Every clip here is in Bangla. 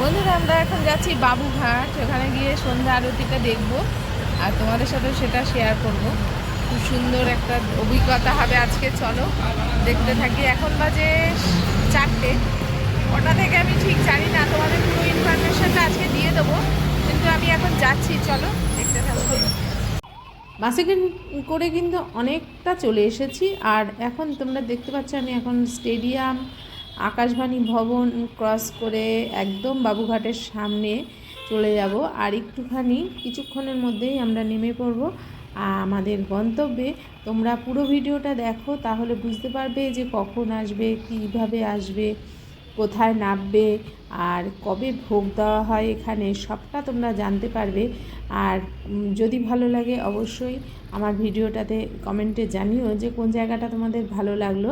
বন্ধুরা, আমরা এখন যাচ্ছি বাবুঘাট। ওখানে গিয়ে সন্ধ্যা আরতিটা দেখব। আর তোমাদের সাথে সেটা শেয়ার করব। খুব সুন্দর একটা অভিজ্ঞতা হবে আজকে, চলো দেখতে থাকি। এখন বাজে চারটে। ওটা থেকে আমি ঠিক জানি না, তোমাদের পুরো ইনফরমেশনটা আজকে দিয়ে দেবো। কিন্তু আমি এখন যাচ্ছি, চলো দেখতে থাকব বাসে করে কিন্তু অনেকটা চলে এসেছি। আর এখন তোমরা দেখতে পাচ্ছ, আমি এখন স্টেডিয়াম আকাশবাণী ভবন ক্রস করে একদম বাবুঘাটের সামনে চলে যাব। আর একটুখানি কিছুক্ষণের মধ্যেই আমরা নেমে পড়ব। আমাদের গন্তব্যে। তোমরা পুরো ভিডিওটা দেখো, তাহলে বুঝতে পারবে যে কখন আসবে, কীভাবে আসবে, কোথায় নামবে, আর কবে ভোগ দেওয়া হয় এখানে সবটা তোমরা জানতে পারবে। আর যদি ভালো লাগে অবশ্যই আমার ভিডিওটাতে কমেন্টে জানিও যে কোন জায়গাটা তোমাদের ভালো লাগল।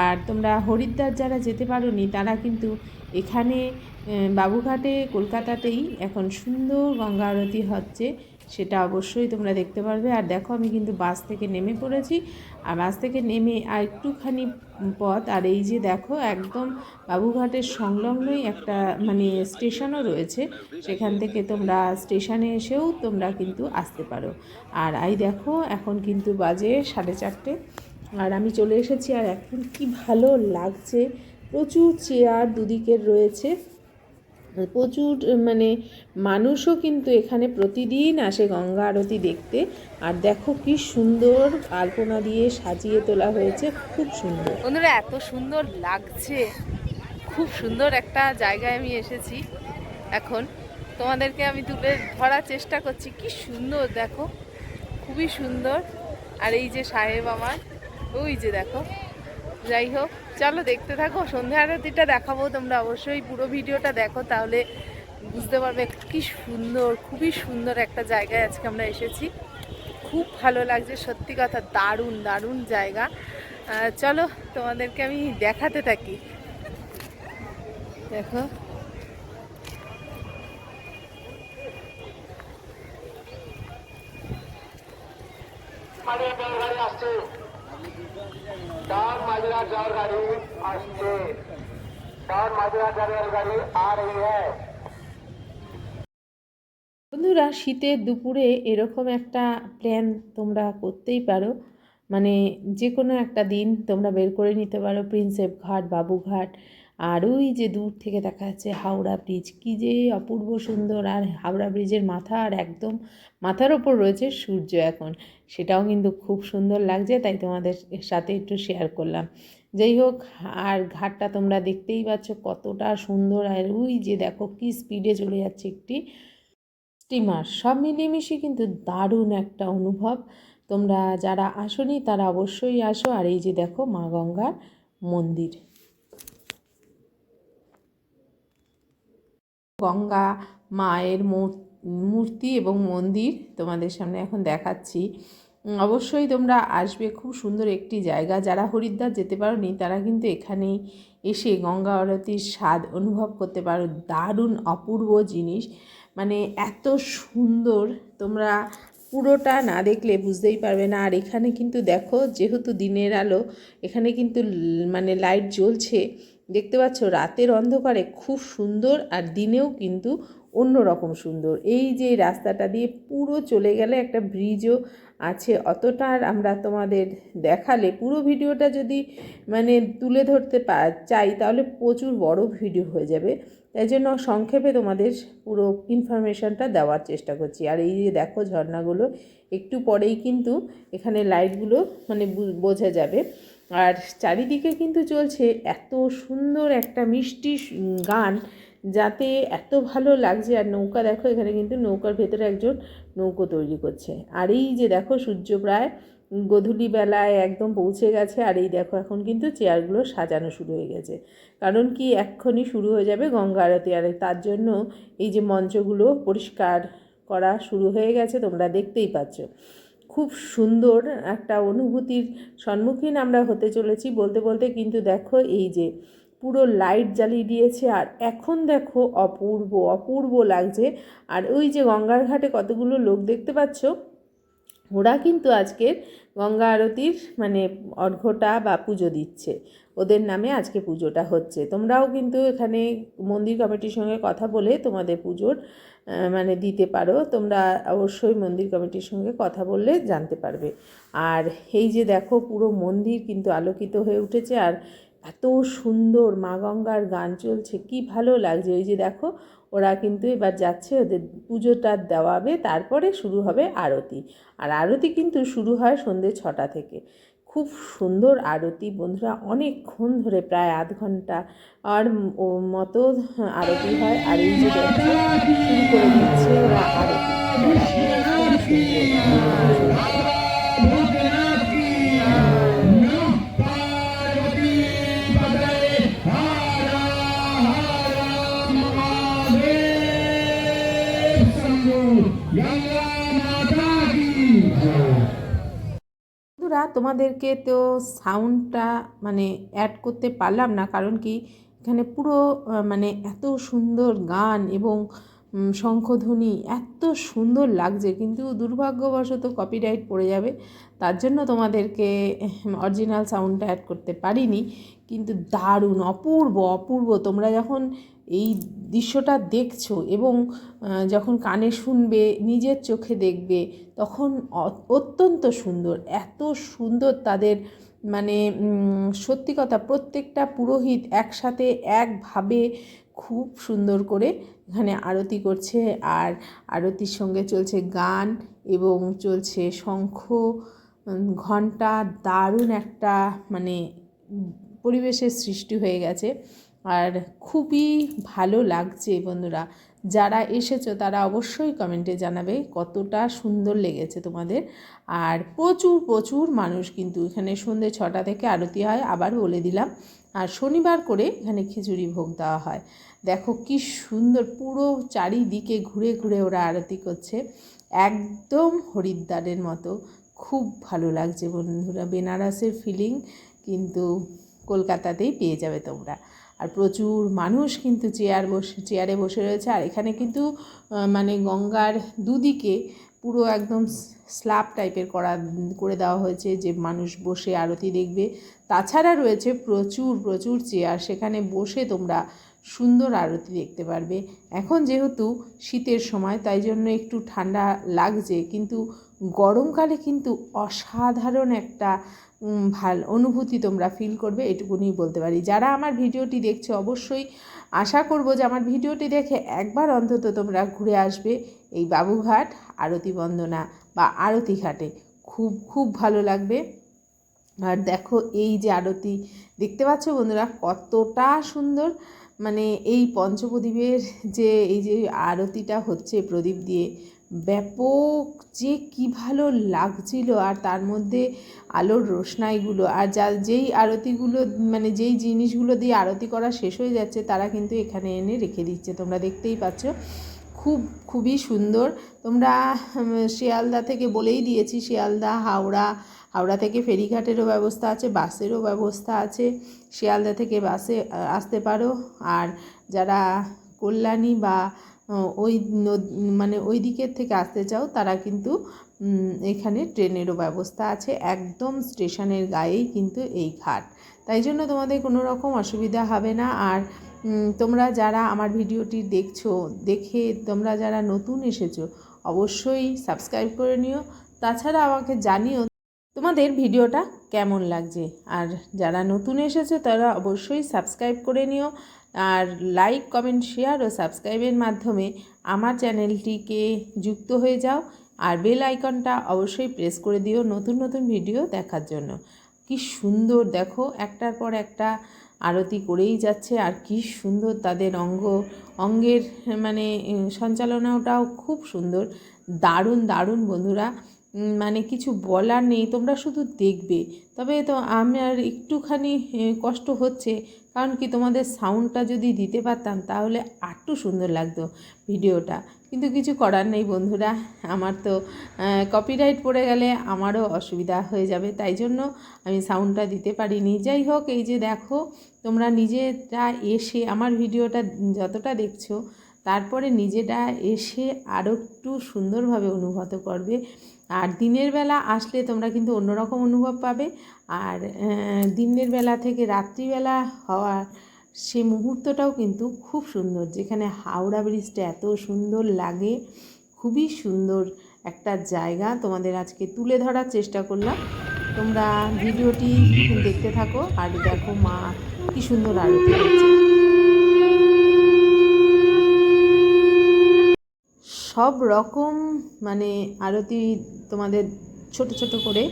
আর তোমরা হরিদ্বার যারা যেতে পারোনি, তারা কিন্তু এখানে বাবুঘাটে, কলকাতাতেই এখন সুন্দর গঙ্গা আরতি হচ্ছে, সেটা অবশ্যই তোমরা দেখতে পারবে। আর দেখো, আমি কিন্তু বাস থেকে নেমে পড়েছি। আর বাস থেকে নেমে আর একটুখানি পথ, আর এই যে দেখো, একদম বাবুঘাটের সংলগ্নই একটা মানে স্টেশনও রয়েছে। সেখান থেকে তোমরা স্টেশনে এসেও তোমরা কিন্তু আসতে পারো। আর এই দেখো, এখন কিন্তু বাজে সাড়ে চারটে। আর আমি চলে এসেছি আর এখন কি ভালো লাগছে। প্রচুর চেয়ার দুদিকের রয়েছে। প্রচুর মানে মানুষও কিন্তু এখানে প্রতিদিন আসে গঙ্গা আরতি দেখতে। আর দেখো কি সুন্দর আলপনা দিয়ে সাজিয়ে তোলা হয়েছে, খুব সুন্দর। বন্ধুরা, এত সুন্দর লাগছে। খুব সুন্দর একটা জায়গায় আমি এসেছি এখন। তোমাদেরকে আমি তুলে ধরার চেষ্টা করছি। কি সুন্দর, দেখো। খুবই সুন্দর। আর এই যে সাহেব আমার ওই যে দেখো। যাই হোক, চলো দেখতে থাকো। সন্ধ্যা আরতিটা দেখাবো তোমরা অবশ্যই। পুরো ভিডিওটা দেখো, তাহলে বুঝতে পারবে কি সুন্দর, খুবই সুন্দর একটা জায়গায় আজকে আমরা এসেছি। খুব ভালো লাগছে, সত্যি কথা, দারুণ দারুণ জায়গা। চলো, তোমাদেরকে আমি দেখাতে থাকি। দেখো। আসছে। চার মাজরা যাওয়ার গাড়ি আসছে চার মাজরা যাওয়ার গাড়ি आ रही है বন্ধুরা শীতের দুপুরে এরকম একটা প্ল্যান তোমরা করতেই পারো মানে যে কোনো একটা দিন তোমরা বের করে নিতে পারো প্রিন্সেপ ঘাট বাবুঘাট আর ওই যে দূর থেকে দেখা যাচ্ছে হাওড়া ব্রিজ। কী যে অপূর্ব সুন্দর। আর হাওড়া ব্রিজের মাথা আর একদম মাথার ওপর রয়েছে সূর্য এখন। সেটাও কিন্তু খুব সুন্দর লাগছে, তাই তোমাদের সাথে একটু শেয়ার করলাম। যাই হোক, আর ঘাটটা তোমরা দেখতেই পাচ্ছ কতটা সুন্দর। আর ওই যে দেখো কি স্পিডে চলে যাচ্ছে একটি স্টিমার সব মিলিয়ে মিশিয়ে কিন্তু দারুণ একটা অনুভব। তোমরা যারা আসনি তারা অবশ্যই আসো। আর এই যে দেখো মা গঙ্গার মন্দির। গঙ্গা, মায়ের মূর- মূর্তি এবং মন্দির তোমাদের সামনে এখন দেখাচ্ছি। অবশ্যই তোমরা আসবে। খুব সুন্দর একটি জায়গা। যারা হরিদ্বার যেতে পারোনি, তারা কিন্তু এখানেই এসে গঙ্গা আরতির স্বাদ অনুভব করতে পারো। দারুণ অপূর্ব জিনিস। মানে এত সুন্দর। তোমরা পুরোটা না দেখলে বুঝতেই পারবে না। আর এখানে কিন্তু দেখো, যেহেতু দিনের আলো, এখানে কিন্তু মানে লাইট জ্বলছে দেখতে পাচ্ছ, রাতের অন্ধকারে খুব সুন্দর আর দিনেও কিন্তু অন্য রকম সুন্দর। এই যে রাস্তাটা দিয়ে পুরো চলে গেলে একটা ব্রিজও আছে, অতটা আর আমরা তোমাদের দেখালে পুরো ভিডিওটা যদি মানে তুলে ধরতে চাই তাহলে প্রচুর বড় ভিডিও হয়ে যাবে। তাই জন্য সংক্ষেপে তোমাদের পুরো ইনফরমেশনটা দেওয়ার চেষ্টা করছি। আর এই যে দেখো ঝর্ণাগুলো, একটু পরেই কিন্তু এখানে লাইটগুলো মানে বোঝা যাবে। আর চারিদিকে কিন্তু চলছে এত সুন্দর একটা মিষ্টি গান যাতে এত ভালো লাগছে। আর নৌকা দেখো, এখানে কিন্তু নৌকার ভেতরে একজন নৌকো তৈরি করছে। আর এই যে দেখো, সূর্য প্রায় গধূলি বেলায় একদম পৌঁছে গেছে। আর এই দেখো, এখন কিন্তু চেয়ারগুলো সাজানো শুরু হয়ে গেছে। কারণ কি, এক্ষুনি শুরু হয়ে যাবে গঙ্গা আরতি। আর তার জন্য এই যে মঞ্চগুলো পরিষ্কার করা শুরু হয়ে গেছে, তোমরা দেখতেই পাচ্ছ। খুব সুন্দর একটা অনুভূতির সম্মুখীন আমরা হতে চলেছি বলতে বলতে। কিন্তু দেখো এই যে পুরো লাইট জ্বালিয়ে দিয়েছে আর এখন দেখো অপূর্ব অপূর্ব লাগছে। আর ওই যে গঙ্গার ঘাটে কতগুলো লোক দেখতে পাচ্ছ, ওরা কিন্তু আজকের গঙ্গা আরতির মানে অর্ঘ্যটা বা পুজো দিচ্ছে। ওদের নামে আজকে পুজোটা হচ্ছে। তোমরাও কিন্তু এখানে মন্দির কমিটির সঙ্গে কথা বলে তোমাদের পুজোর মানে দিতে পারো, তোমরা অবশ্যই মন্দির কমিটির সঙ্গে কথা বললে জানতে পারবে। আর এই যে দেখো, পুরো মন্দির কিন্তু আলোকিত হয়ে উঠেছে, আর এত সুন্দর মা গঙ্গার গান চলছে, কি ভালো লাগছে। ওই যে দেখো, ওরা কিন্তু এবার যাচ্ছে, ওদের পুজোটা দেওয়াবে, তারপরে শুরু হবে আরতি। আর আরতি কিন্তু শুরু হয় সন্ধ্যে ছটা থেকে। খুব সুন্দর আরতি। বন্ধুরা, অনেকক্ষণ ধরে প্রায় আধ ঘণ্টা আর মতো আরতি হয়। আর এই যে সুন্দর বন্ধুরা, তোমাদেরকে তো সাউন্ডটা মানে অ্যাড করতে পারলাম না, কারণ কি এখানে পুরো মানে এত সুন্দর গান এবং শঙ্খধ্বনি এত সুন্দর লাগছে। কিন্তু দুর্ভাগ্যবশত কপিরাইট পড়ে যাবে, তার জন্য তোমাদেরকে অরিজিনাল সাউন্ডটা অ্যাড করতে পারিনি। কিন্তু দারুণ, অপূর্ব অপূর্ব। তোমরা যখন এই দৃশ্যটা দেখছ এবং যখন কানে শুনবে, নিজের চোখে দেখবে, তখন অত্যন্ত সুন্দর। এত সুন্দর তাদের মানে সত্যি কথা প্রত্যেকটা পুরোহিত একসাথে একভাবে খুব সুন্দর করে এখানে আরতি করছে। আর আরতির সঙ্গে চলছে গান এবং চলছে শঙ্খ। ঘণ্টা দারুণ একটা মানে পরিবেশের সৃষ্টি হয়ে গেছে। আর খুবই ভালো লাগছে বন্ধুরা। যারা এসেছ তারা অবশ্যই কমেন্টে জানাবে কতটা সুন্দর লেগেছে তোমাদের। আর প্রচুর প্রচুর মানুষ কিন্তু এখানে সন্ধ্যে ছটা থেকে আরতি হয়, আবার বলে দিলাম। আর শনিবার করে এখানে খিচুড়ি ভোগ দেওয়া হয়। দেখো কি সুন্দর পুরো চারিদিকে ঘুরে ঘুরে ওরা আরতি করছে। একদম হরিদ্বারের মতো। খুব ভালো লাগছে বন্ধুরা। বেনারসের ফিলিং কিন্তু কলকাতাতেই পেয়ে যাবে তোমরা। আর প্রচুর মানুষ কিন্তু চেয়ার বসে চেয়ারে বসে রয়েছে। আর এখানে কিন্তু মানে গঙ্গার দুদিকে পুরো একদম স্ল্যাব টাইপের করা, করে দেওয়া হয়েছে যে মানুষ বসে আরতি দেখবে। তাছাড়া রয়েছে প্রচুর প্রচুর চেয়ার সেখানে বসে তোমরা সুন্দর আরতি দেখতে পারবে। এখন যেহেতু শীতের সময়, তাই জন্য একটু ঠান্ডা লাগছে। কিন্তু গরমকালে কিন্তু অসাধারণ একটা ভালো অনুভূতি তোমরা ফিল করবে, এটুকুনি বলতে পারি। যারা আমার ভিডিওটি দেখছ, অবশ্যই আশা করব যে আমার ভিডিওটি দেখে একবার অন্তত তোমরা ঘুরে আসবে এই বাবুঘাট আরতি বন্দনা বা আরতি ঘাটে। খুব খুব ভালো লাগবে। আর দেখো এই যে আরতি, দেখতে পাচ্ছ বন্ধুরা কতটা সুন্দর? মানে এই পঞ্চপ্রদীপের যে এই যে আরতিটা হচ্ছে প্রদীপ দিয়ে ব্যাপক যে কি ভালো লাগছিল আর তার মধ্যে আলোর রোশনাইগুলো আর যা যেই আরতিগুলো মানে যেই জিনিসগুলো দিয়ে আরতি করা শেষ হয়ে যাচ্ছে তারা কিন্তু এখানে এনে রেখে দিচ্ছে। তোমরা দেখতেই পাচ্ছ, খুব, খুবই সুন্দর। তোমরা শিয়ালদা থেকে বলেই দিয়েছি, শিয়ালদা, হাওড়া হাওড়া থেকে ফেরিঘাটেরও ব্যবস্থা আছে, বাসেরও ব্যবস্থা আছে। শিয়ালদা থেকে বাসে আসতে পারো। আর যারা কল্যাণী বা ওই মানে ওই দিকের থেকে আসতে চাও, তারা কিন্তু এখানে ট্রেনেরও ব্যবস্থা আছে, একদম স্টেশনের গায়েই কিন্তু এই ঘাট। তাই জন্য তোমাদের কোনো রকম অসুবিধা হবে না। আর তোমরা যারা আমার ভিডিওটি দেখছ, দেখে তোমরা যারা নতুন এসেছ, অবশ্যই সাবস্ক্রাইব করে নিও। তাছাড়া আমাকে জানিও তোমাদের ভিডিওটা কেমন লাগছে। আর যারা নতুন এসেছে, তারা অবশ্যই সাবস্ক্রাইব করে নিও। আর লাইক কমেন্ট শেয়ার ও সাবস্ক্রাইবের মাধ্যমে আমার চ্যানেলটিকে যুক্ত হয়ে যাও। আর বেল আইকনটা অবশ্যই প্রেস করে দিও নতুন নতুন ভিডিও দেখার জন্য। কি সুন্দর দেখো, একটার পর একটা আরতি করেই যাচ্ছে আর কি সুন্দর তাদের অঙ্গ, অঙ্গের মানে সঞ্চালনাটাও খুব সুন্দর। দারুণ দারুণ বন্ধুরা। মানে কিছু বলার নেই, তোমরা শুধু দেখবে। তবে তো আমার একটুখানি কষ্ট হচ্ছে। কারণ কি তোমাদের সাউন্ডটা যদি দিতে পারতাম তাহলে আরটু সুন্দর লাগতো ভিডিওটা। কিন্তু কিছু করার নেই বন্ধুরা, আমার তো কপিরাইট পড়ে গেলে আমারও অসুবিধা হয়ে যাবে, তাই জন্য আমি সাউন্ডটা দিতে পারিনি। যাই হোক, এই যে দেখো, তোমরা নিজেরা এসে আমার ভিডিওটা যতটা দেখছ, তারপরে নিজেরা এসে আরও একটু সুন্দরভাবে অনুভূত করবে। আর দিনের বেলা আসলে তোমরা কিন্তু অন্যরকম অনুভব পাবে। আর দিনের বেলা থেকে রাত্রিবেলা হওয়ার সে মুহূর্তটাও কিন্তু খুব সুন্দর, যেখানে হাওড়া ব্রিজটা এত সুন্দর লাগে। খুবই সুন্দর একটা জায়গা তোমাদের আজকে তুলে ধরার চেষ্টা করলাম। তোমরা ভিডিওটি দেখতে থাকো আর দেখো মা কি সুন্দর আরতি হচ্ছে সব রকম মানে আরতি তোমাদের ছোট ছোট করে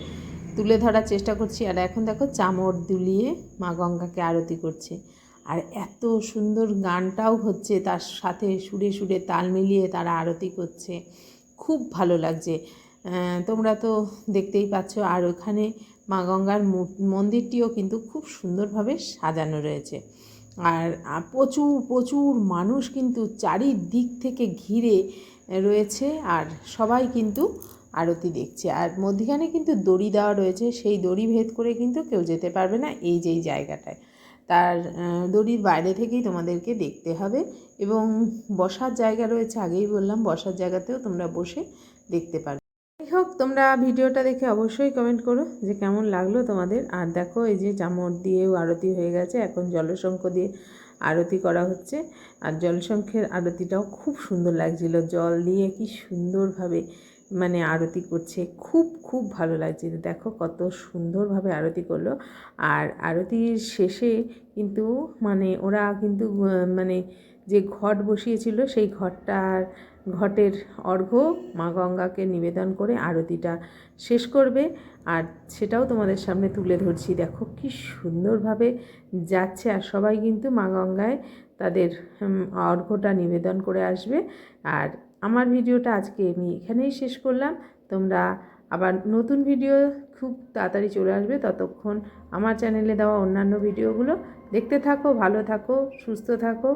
তুলে ধরার চেষ্টা করছি। আর এখন দেখো চামর দুলিয়ে মা গঙ্গাকে আরতি করছে। আর এত সুন্দর গানটাও হচ্ছে, তার সাথে সুরে সুরে তাল মিলিয়ে তারা আরতি করছে। খুব ভালো লাগছে। তোমরা তো দেখতেই পাচ্ছ, আর ওখানে মা গঙ্গার মন্দিরটিও কিন্তু খুব সুন্দরভাবে সাজানো রয়েছে। আর প্রচুর প্রচুর মানুষ কিন্তু চারিদিক থেকে ঘিরে রয়েছে আর সবাই কিন্তু আরতি দেখছে। আর মধ্যিখানে কিন্তু দড়ি দেওয়া রয়েছে, সেই দড়ি ভেদ করে কিন্তু কেউ যেতে পারবে না এই যেই জায়গাটায়। তার দড়ির বাইরে থেকেই তোমাদেরকে দেখতে হবে এবং বসার জায়গা রয়েছে, আগেই বললাম, বসার জায়গাতেও তোমরা বসে দেখতে পারবে। যাই হোক, তোমরা ভিডিওটা দেখে অবশ্যই কমেন্ট করো যে কেমন লাগল তোমাদের। আর দেখো, এই যে চামড় দিয়েও আরতি হয়ে গেছে, এখন জলশঙ্খ দিয়ে আরতি করা হচ্ছে। আর জলসংখ্যের আরতিটাও খুব সুন্দর লাগছিল। জল দিয়ে কি সুন্দরভাবে মানে আরতি করছে। খুব খুব ভালো লাগছে দেখো কত সুন্দরভাবে আরতি করল। আর আরতির শেষে কিন্তু মানে ওরা কিন্তু মানে যে ঘট বসিয়েছিল, সেই ঘরটার ঘটের অর্ঘ্য মা গঙ্গাকে নিবেদন করে আরতিটা শেষ করবে। আর সেটাও তোমাদের সামনে তুলে ধরছি। দেখো কি সুন্দরভাবে যাচ্ছে আর সবাই কিন্তু মা গঙ্গায় তাদের অর্ঘ্যটা নিবেদন করে আসবে। আর আমার ভিডিওটা আজকে আমি এখানেই শেষ করলাম। তোমরা আবার নতুন ভিডিও খুব তাড়াতাড়ি চলে আসবে ততক্ষণ আমার চ্যানেলে দেওয়া অন্যান্য ভিডিওগুলো দেখতে থাকো, ভালো থাকো, সুস্থ থাকো।